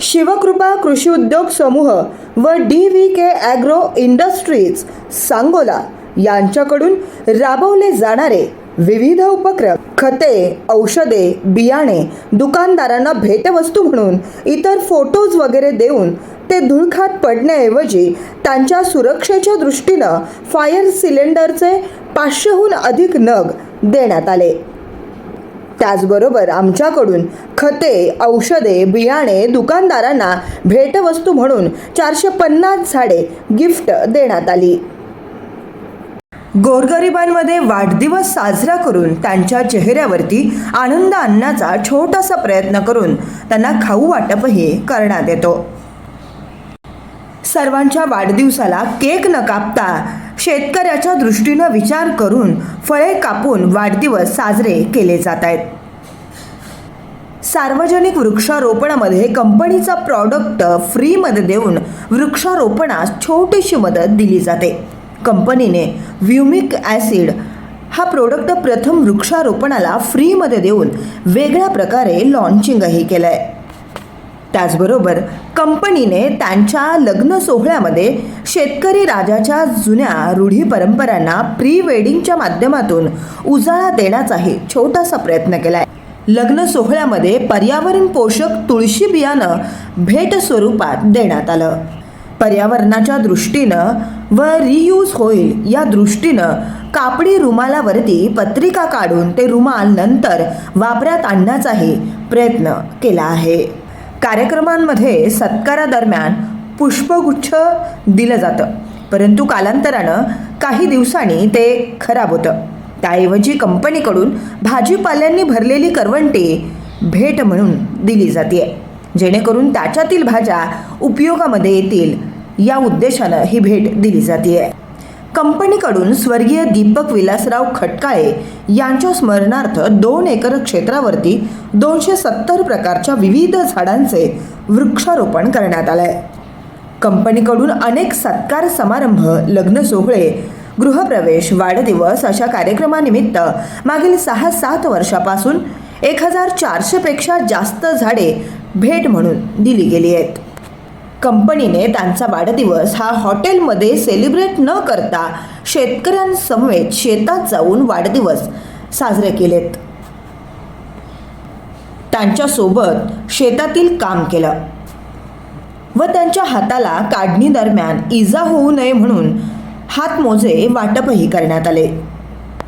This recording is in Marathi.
शिवकृपा कृषी उद्योग समूह व D V K agro industries Sangola यांच्याकडून राबवले जाणारे विविध उपक्रम खते औषधे बियाणे दुकानदारांना भेटवस्तू म्हणून इतर फोटोज वगैरे देऊन ते धुळखात पडण्याऐवजी त्यांच्या सुरक्षेच्या दृष्टीनं फायर सिलेंडरचे पाचशेहून अधिक नग देण्यात आले. त्याचबरोबर आमच्याकडून खते औषधे बियाणे दुकानदारांना भेटवस्तू म्हणून चारशे पन्नास झाडे गिफ्ट देण्यात आली. गोरगरिबांमध्ये वाढदिवस साजरा करून त्यांच्या चेहऱ्यावरती आनंद आणण्याचा छोटासा प्रयत्न करून त्यांना खाऊ वाटपही करण्यात येतो. सर्वांच्या वाढदिवसाला केक न कापता शेतकऱ्याच्या दृष्टीनं विचार करून फळे कापून वाढदिवस साजरे केले जात आहेत. सार्वजनिक वृक्षारोपणामध्ये कंपनीचा प्रॉडक्ट फ्रीमध्ये देऊन वृक्षारोपणास छोटीशी मदत दिली जाते. कंपनीने व्युमिक ॲसिड हा प्रोडक्ट प्रथम वृक्षारोपणाला फ्रीमध्ये देऊन वेगळ्या प्रकारे लॉन्चिंगही केलं आहे त्याचबरोबर कंपनीने त्यांच्या लग्न सोहळ्यामध्ये शेतकरी राजाच्या जुन्या रूढी परंपरांना प्री वेडिंगच्या माध्यमातून उजाळा देण्याचाही छोटासा प्रयत्न केला आहे लग्न सोहळ्यामध्ये पर्यावरण पोषक तुळशी बियाणं भेट स्वरूपात देण्यात आलं. पर्यावरणाच्या दृष्टीनं व रियूज होईल या दृष्टीनं कापडी रुमालावरती पत्रिका काढून ते रुमाल नंतर वापरात आणण्याचाही प्रयत्न केला आहे. कार्यक्रमांमध्ये सत्कारादरम्यान पुष्पगुच्छ दिलं जातं. परंतु कालांतरानं काही दिवसांनी ते खराब होतं. त्याऐवजी कंपनीकडून भाजीपाल्यांनी भरलेली करवंटी भेट म्हणून दिली जाते जेणेकरून त्याच्यातील भाज्या उपयोगामध्ये येतील या उद्देशानं ही भेट दिली जाते कंपनीकडून स्वर्गीय दीपक विलासराव खटकाळे यांच्या स्मरणार्थ दोन एकर क्षेत्रावरती दोनशे सत्तर प्रकारच्या विविध झाडांचे वृक्षारोपण करण्यात आलं आहे कंपनीकडून अनेक सत्कार समारंभ लग्न सोहळे गृहप्रवेश वाढदिवस अशा कार्यक्रमानिमित्त मागील सहा सात वर्षापासून एक हजार चारशेपेक्षा जास्त झाडे भेट म्हणून दिली गेली आहेत. कंपनीने त्यांचा वाढदिवस हा हॉटेलमध्ये सेलिब्रेट न करता शेतकऱ्यांसमवेत शेतात जाऊन वाढदिवस साजरे केलेत. त्यांच्यासोबत शेतातील काम केलं व त्यांच्या हाताला काढणी दरम्यान इजा होऊ नये म्हणून हातमोजे वाटपही करण्यात आले.